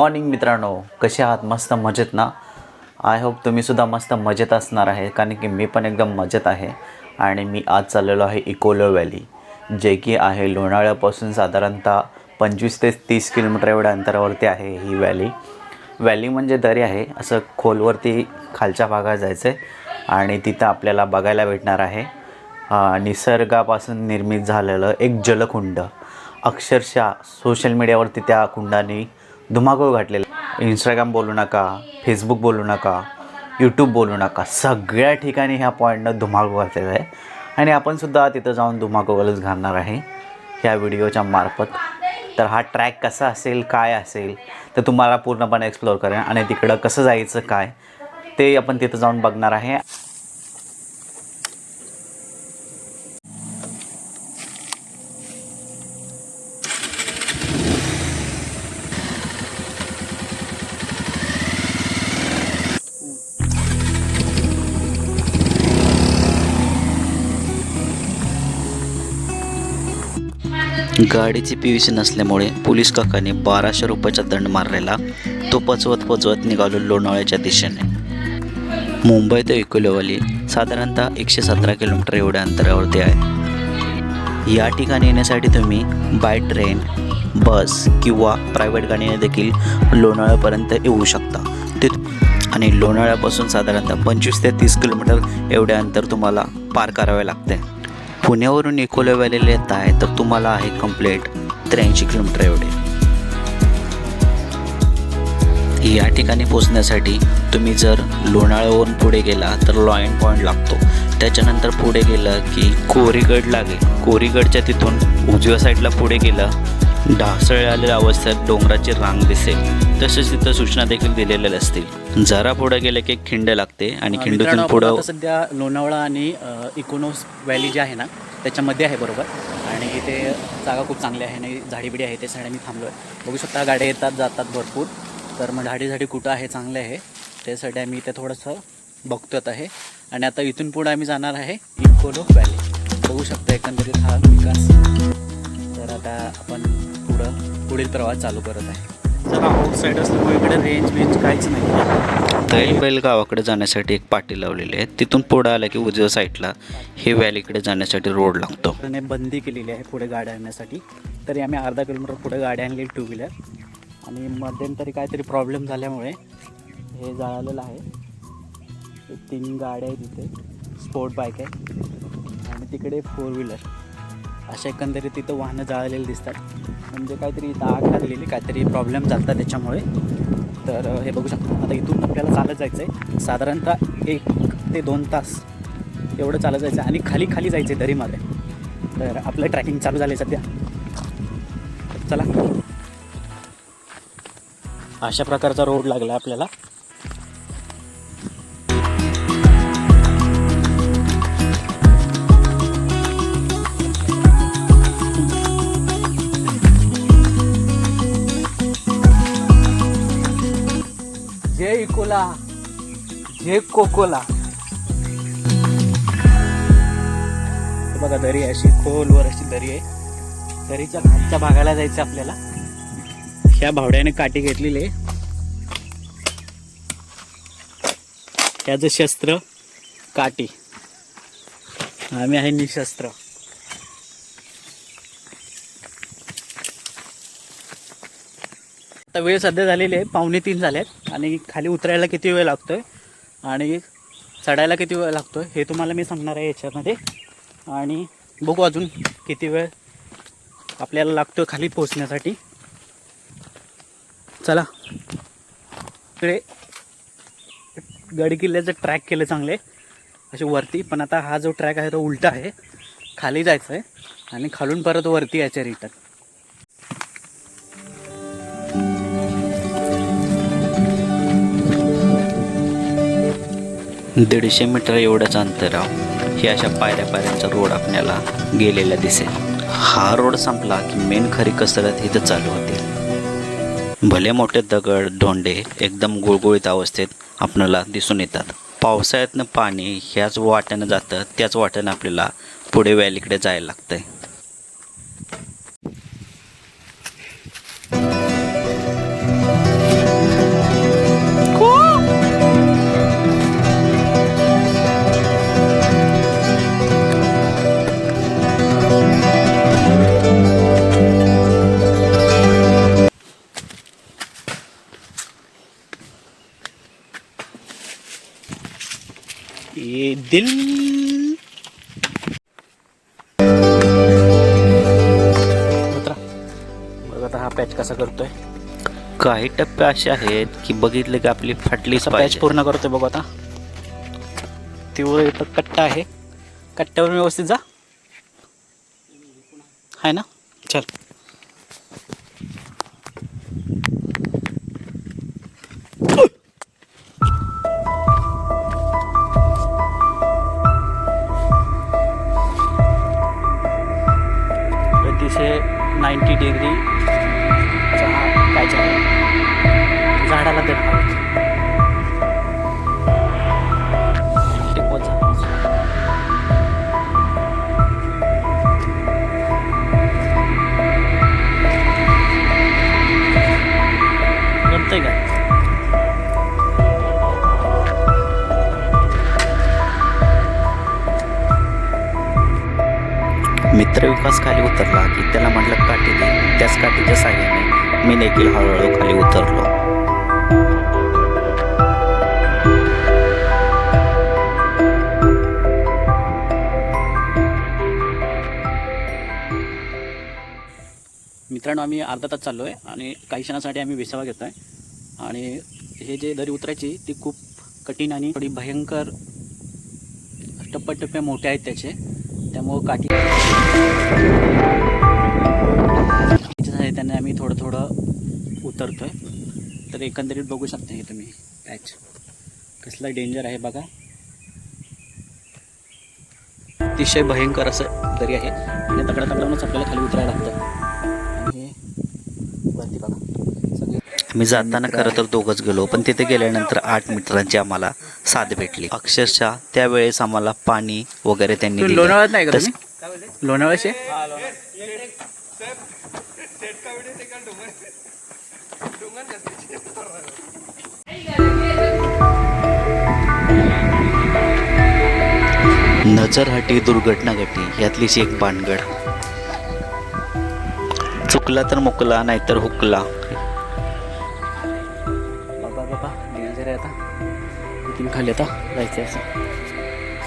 Morning मित्रांनो कसे आहात? मस्त मजेत ना? आय होप तुम्हीसुद्धा मस्त मजेत असणार आहे कारण की मी पण एकदम मजेत आहे आणि मी आज चाललेलो आहे इकोलो व्हॅली जे की आहे लोणावळ्यापासून साधारणतः पंचवीस ते तीस किलोमीटर एवढ्या अंतरावरती आहे ही व्हॅली. व्हॅली म्हणजे दरी आहे असं खोलवरती खालच्या भागात जायचं आहे आणि तिथं आपल्याला बघायला भेटणार आहे. निसर्गापासून निर्मित झालेलं एक जलकुंड अक्षरशः सोशल मीडियावरती त्या कुंडाने धुमाकूळ घातलेला. इंस्टाग्राम बोलू नका फेसबुक बोलू नका यूट्यूब बोलू नका. सगळ्या ठिकाणी ह्या पॉईंटनं धुमाकूळ घातलेला आहे. आणि आपणसुद्धा तिथं जाऊन धुमाकूळच घालणार आहे. ह्या व्हिडिओच्या मार्फत. तर हा ट्रॅक कसा असेल काय असेल तर तुम्हाला पूर्णपणे एक्सप्लोअर करेन. आणि तिकडं कसं जायचं काय ते आपण तिथं जाऊन बघणार आहे. गाडीची पी सी नसल्यामुळे पोलीस काकाने बाराशे रुपयाचा दंड मारलेला. तो पचवत पचवत निघालो लोणावळ्याच्या दिशेने. मुंबई ते इकोलेवाली साधारणतः एकशे सतरा किलोमीटर एवढ्या अंतरावरती आहे. या ठिकाणी येण्यासाठी तुम्ही बाय ट्रेन बस किंवा प्रायव्हेट गाडीने देखील लोणावळ्यापर्यंत येऊ शकता. ते आणि लोणावळ्यापासून साधारणतः पंचवीस ते तीस किलोमीटर एवढे अंतर तुम्हाला पार करावे लागते. पुण्यावरून इकोले व्हॅलीला येत आहे तर तुम्हाला आहे कंप्लीट त्र्याऐंशी किलोमीटर एवढे. या ठिकाणी पोचण्यासाठी तुम्ही जर लोणाळ्यावरून पुढे गेला तर लॉयन पॉईंट लागतो. त्याच्यानंतर पुढे गेलं की कोरीगड लागेल. कोरीगडच्या तिथून उजव्या साईडला पुढे गेलं ढासळलेल्या अवस्थेत डोंगराची रांग दिसेल. तसेच तिथं सूचना देखील दिलेल्या असतील. जरा पुढे गेलं की एक खिंड लागते आणि खिंडीतून आपण पुढं सध्या लोणावळा आणि इकोनोस व्हॅली जी आहे ना त्याच्यामध्ये आहे बरोबर. आणि इथे जागा खूप चांगली आहे आणि झाडीबिडी आहे त्यासाठी मी थांबलो आहे बघू शकता गाड्या येतात जातात भरपूर. तर मग झाडी झाडी कुठं आहे चांगले आहे त्यासाठी आम्ही इथे थोडंसं बघतोत आहे आणि आता इथून पुढे आम्ही जाणार आहे इकोनो व्हॅली. बघू शकता एकंदरीत हा विकास. तर आता आपण पुढं पुढील प्रवास चालू करत आहे. जरा आउट साईड असल्यामुळे इकडे रेंज वेंज काहीच नाही. आहे तैलबैल गावाकडे जाण्यासाठी एक पाटी लावलेली आहे. तिथून पुढं आलं की उजव्या साईडला हे व्हॅलीकडे जाण्यासाठी रोड लागतो. त्याने बंदी केलेली आहे पुढे गाड्या आणण्यासाठी. तरी आम्ही अर्धा किलोमीटर पुढे गाडी आणली टू व्हीलर आणि मध्यंतरी काहीतरी प्रॉब्लेम झाल्यामुळे हे जळालेलं आहे. तीन गाड्या आहेत तिथे स्पोर्ट बाईक आहे. आणि तिकडे फोर व्हीलर अशा एकंदरीत तिथं वाहनं जळालेली दिसतात. म्हणजे काहीतरी इथं आग लागलेली काहीतरी प्रॉब्लेम झाला त्याच्यामुळे. तर हे बघू शकता. आता इथून आपल्याला चालत जायचं आहे साधारणतः एक ते दोन तास एवढं चालत जायचं आणि खाली खाली जायचं आहे दरीमध्ये. तर आपलं ट्रॅकिंग चालू झालं आहे सध्या. चला. अशा प्रकारचा रोड लागला आपल्याला. इकोला जे कोकोला. बघा दरी अशी खोलवर अशी दरी आहे. दरीच्या खालच्या भागाला जायचं आपल्याला. ह्या भावड्याने काठी घेतलेली आहे. त्याचं शस्त्र काठी. आम्ही आहे निशस्त्र. आता वेळ सध्या झालेली आहे पावणे तीन झाले आहेत आणि खाली उतरायला किती वेळ लागतो आहे आणि चढायला किती वेळ लागतो आहे हे तुम्हाला मी सांगणार आहे याच्यामध्ये. आणि बघू अजून किती वेळ आपल्याला लागतो खाली पोचण्यासाठी चला. इकडे गड किल्ल्याचं ट्रॅक केलं चांगले असे वरती पण आता हा जो ट्रॅक आहे तो उलटा आहे. खाली जायचं आहे आणि खालून परत वरती यायचं रिटर्न दीडशे मीटर एवढंच अंतराव हे अशा पायऱ्या पायऱ्यांचा रोड आपल्याला गेलेला दिसेल. हा रोड संपला की मेन खरी कसरत इथं चालू होते. भले मोठे दगड धोंडे एकदम गुळगुळीत अवस्थेत आपल्याला दिसून येतात. पावसाळ्यातनं पाणी ह्याच वाट्यानं जातं त्याच वाट्यानं आपल्याला पुढे व्हॅलीकडे जायला लागतंय. दिल। बघ आता हा पॅच कसा करतोय. काही टप्पे असे आहेत की बघितले की आपली फाटलीच असा पॅच पूर्ण करतोय बघू आता. तिवर इथं कट्टा आहे. कट्ट्यावर व्यवस्थित जा. आहे ना? चल. अतिशय नाईंटी डिग्री पॅच आहे झाडाला देणार मित्र विकास खाली उतरला की त्याला म्हटलं काठी दे. त्याच काठीच्या साह्याने मी देखील हळूहळू खाली उतरलो. मित्रांनो आम्ही अर्धा तास चाललो आहे आणि काही क्षणासाठी आम्ही विसावा घेतो आहे आणि हे जे दरी उतरायची ती खूप कठीण आणि थोडी भयंकर टप्प्याटप्प्या मोठे आहेत त्याचे. त्यामुळं काठी त्याच्यासाठी आम्ही थोडं थोडं उतरतो आहे तर एकंदरीत बघू शकता हे तुम्ही पॅच कसला डेंजर आहे बघा. अतिशय भयंकर असं दरी आहे. आणि तकडा तकडावूनच आपल्याला खाली उतरायला लागतं. मी जाताना खरं तर दोघंच गेलो पण तिथे गेल्यानंतर आठ मित्रांची आम्हाला साथ भेटली. अक्षरशः त्यावेळेस आम्हाला पाणी वगैरे त्यांनी. लोणावळ्यात नाही का लोणावळ्याचे? नजर हटी दुर्घटना घटी यातलीच एक भानगड. चुकला तर मुकला नाहीतर हुकला. इथून खाली आता जायचं असं.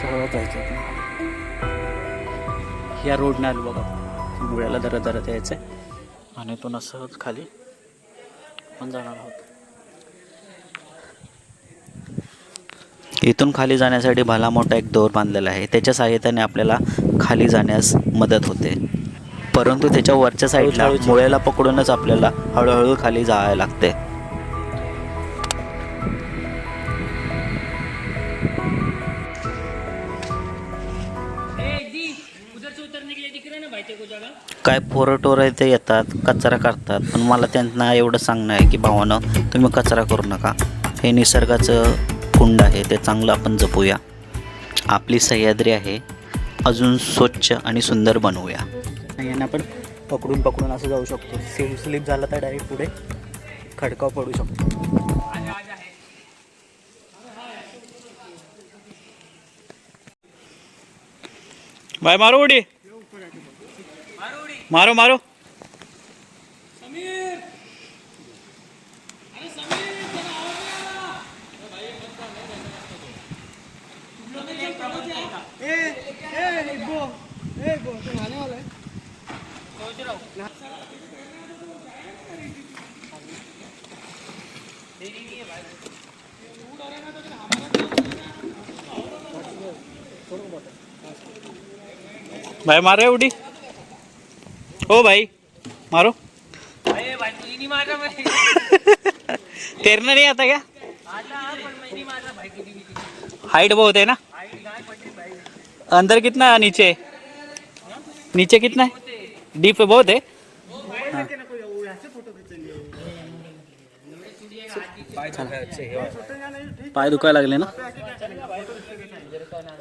सरळ जायचं. या रोडने आलो बघा. मुळ्याला दरत दरत यायचं आहे आणि इथून असंच खाली. पण जाणार आहोत. इथून खाली जाण्यासाठी भला मोठा एक दोर बांधलेला आहे. त्याच्या सहाय्यतेने आपल्याला खाली जाण्यास मदत होते. परंतु त्याच्या वरच्या साईडला मुळ्याला पकडूनच आपल्याला हळूहळू खाली जावे लागते. काय पोरं टोरं इथे येतात कचरा करतात. पण मला त्यांना एवढं सांगणं आहे की भावानं तुम्ही कचरा करू नका. हे निसर्गाचं कुंड आहे ते चांगलं आपण जपूया. आपली सह्याद्री आहे. अजून स्वच्छ आणि सुंदर बनवूया. यांना आपण पकडून पकडून असं जाऊ शकतो. स्लिप स्लिप झाला तर डायरेक्ट पुढे खडकाव पडू शकतो. भाई मारो उडी. मारो मारो। भाई मारो उडी। ओ भाई मारो। तैरना नहीं आता क्या? हाइट बहुत है ना? अंदर कितना है नीचे? नीचे कितना है? डीप बहुत है? हाँ. पाय दुखायला लागले ना?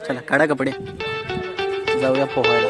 चला काढा कपडे. जाऊया पोहायला.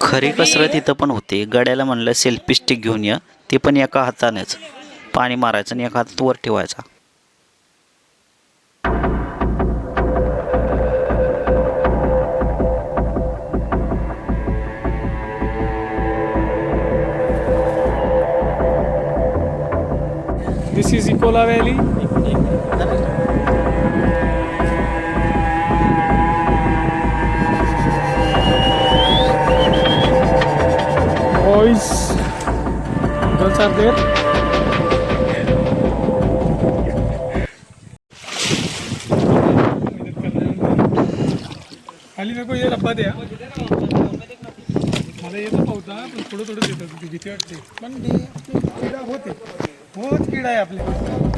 खरी कसरत इथं पण होते. गड्याला म्हणलं सेल्फी स्टिक घेऊन या. ते पण एका हातानेच. पाणी मारायचं आणि एका हातात वर ठेवायचा. This is इकोला valley Boys, girls are there. खाली नको ये डब्बा द्या मला येतो पावता पण थोडं थोडं देतात भीती वाटते पण होते होत किडा आहे आपल्या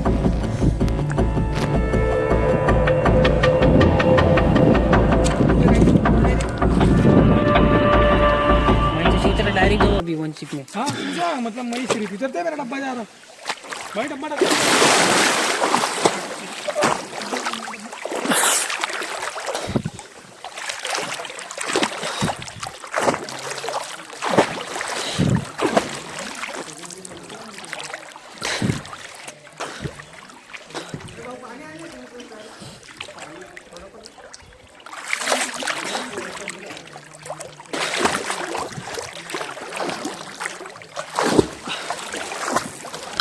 डायरेक्ट जाऊ अभी वन चिप में हाँ जा मतलब मई शरीफ इधर दे मेरा डब्बा जा रहा भाई डब्बा डब्बा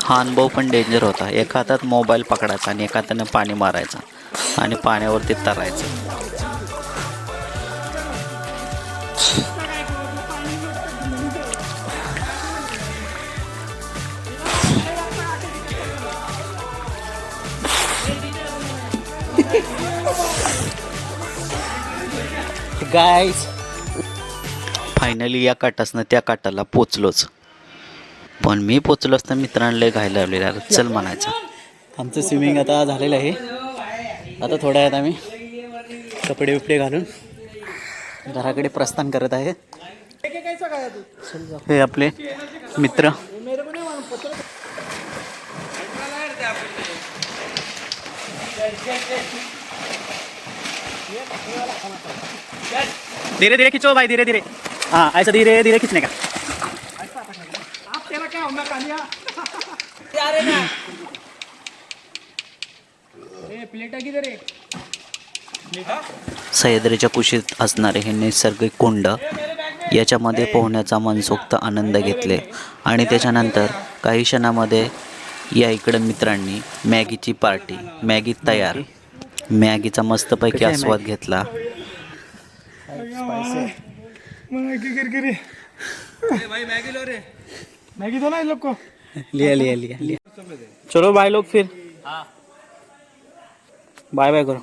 हा अनुभव पण डेंजर होता. एका हातात मोबाईल पकडायचा आणि एका हाताने पाणी मारायचं आणि पाण्यावरती तरायचं. गाईस फायनली या काटासनं त्या काटाला पोचलोच. पण मी पोचलो असता मित्रांना लय घायला लावलेला चल म्हणायचं. आमचं स्विमिंग आता झालेलं आहे. आता थोड्या वेळात आम्ही कपडे बिपडे घालून घराकडे प्रस्थान करत आहे. हे आपले मित्र. धीरे धीरे खिचो भाई धीरे धीरे. हाँ ऐसा धीरे धीरे खींचने का. सह्याद्रीच्या कुशीत असणारे हे नैसर्गिक कुंड याच्यामध्ये पोहण्याचा मनसोक्त आनंद घेतले. आणि त्याच्यानंतर काही क्षणामध्ये या इकडं मित्रांनी मॅगीची पार्टी मॅगी तयार. मॅगीचा मस्तपैकी आस्वाद घेतला. मैगी गिरगिरी मैगी दो ना इन लोग को। लिया लिया लिया लिया। चलो बाय लोग फिर। बाय बाय करो।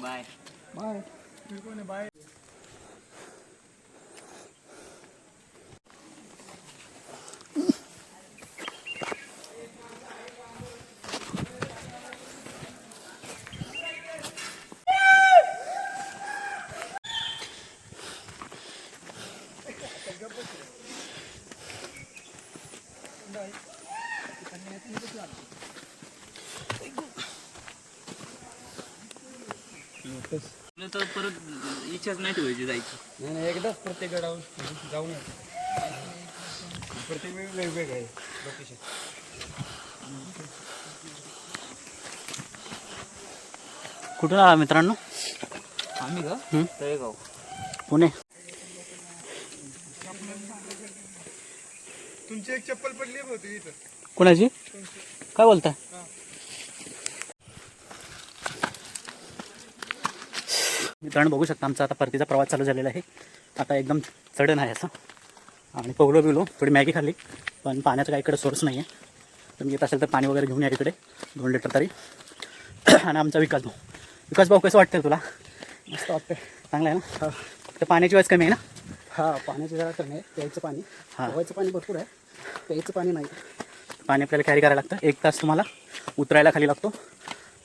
नाही एकदाच प्रत्येक गडावर जाऊन प्रत्येक वेळी वेगवेगळं आहे लोकेशन कुठून आला मित्रांनो? आम्ही का? तळेगाव. पुणे. तुमची एक चप्पल पडली होती इथं. कुणाची? काय बोलताय मित्रांनो बघू शकता आमचा आता परतीचा प्रवास चालू झालेला आहे. आता एकदम चढण आहे असं. आणि पोगलो बिगलो थोडी मॅगी खाल्ली पण पाण्याचा काही इकडे सोर्स नाही आहे तुम्ही येत असेल तर पाणी वगैरे घेऊन या इकडे दोन लिटर तरी. आणि आमचा विकास भाऊ. विकास भाऊ कसं वाटतं तुला? मस्त वाटतंय. चांगला आहे ना? फक्त पाण्याची वाज कमी आहे ना? हा पाण्याची जरा कमी आहे प्यायचं पाणी. हा. हवायचं पाणी भरपूर आहे. प्यायचं पाणी नाही. पाणी आपल्याला कॅरी करायला लागतं. एक तास तुम्हाला उतरायला खाली लागतो.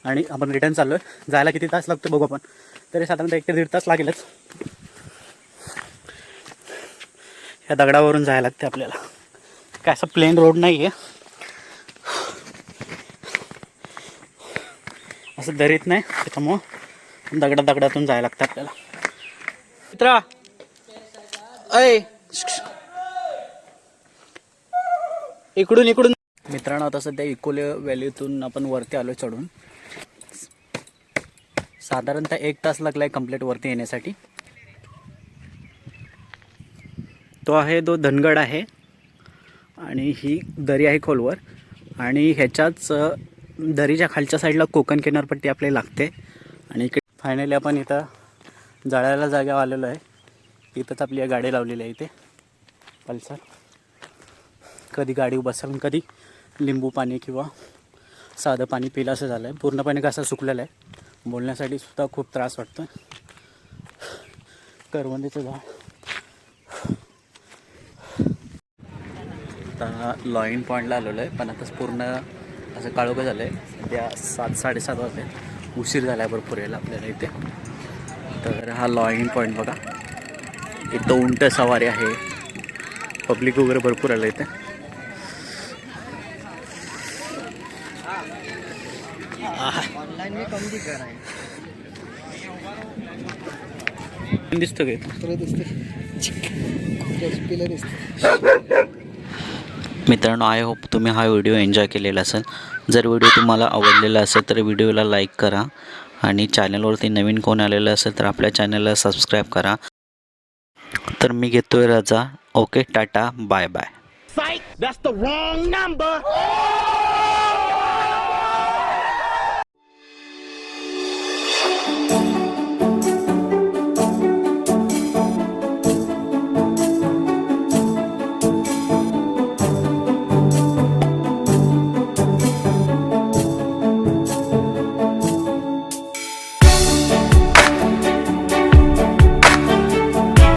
आणि आपण रिटर्न चाललो आहे जायला किती तास लागतो बघू आपण. तरी साधारणतः एक ते दीड तास लागेलच. ह्या दगडावरून जायला लागते आपल्याला. काय असं प्लेन रोड नाही आहे असं दरीत नाही. त्याच्यामुळं दगडा दगडातून जायला लागतं आपल्याला. मित्रा! अय इकडून इकडून. मित्रांनो आता सध्या इकोले व्हॅलीतून आपण वरती आलो चढून. साधारणतः एक तास लागला आहे कंप्लीट वरती येण्यासाठी. तो आहे तो धनगड आहे. आणि ही दरी आहे खोलवर. आणि ह्याच्याच दरीच्या खालच्या साईडला कोकण किनारपट्टी आपल्याला लागते. आणि इकडे फायनली आपण इथं जाळ्याला जागा आलेलो आहे. इथंच आपली गाडी लावलेली आहे इथे. पल्सर. कधी गाडी बसेल कधी लिंबू पाणी किंवा साधं पाणी पिलं असं झालं आहे पूर्णपणे कसं सुकलेलं आहे. बोलण्यासाठी सुद्धा खूप त्रास वाटतो करवंदीचं झाड. आता लॉईन पॉईंटला आलेलो आहे पण आताच पूर्ण असं काळोखं झालं आहे सध्या सात साडेसात वाजले. उशीर झाला आहे भरपूर यायला आपल्याला इथे. तर हा लॉईन पॉईंट बघा. इथं उंट सवारी आहे. पब्लिक वगैरे भरपूर आलं इथे. दिसतो का इथं? तुला दिसते. पिलं दिसते. मित्रांनो आय होप तुम्ही हा व्हिडिओ एन्जॉय केलेला असेल. जर व्हिडिओ तुम्हाला आवडलेला असेल तर व्हिडिओला लाईक करा. आणि चॅनलवरती नवीन कोण आलेलं असेल तर आपल्या चॅनलला सबस्क्राईब करा. तर मी घेतोय रजा. Okay tata. Bye bye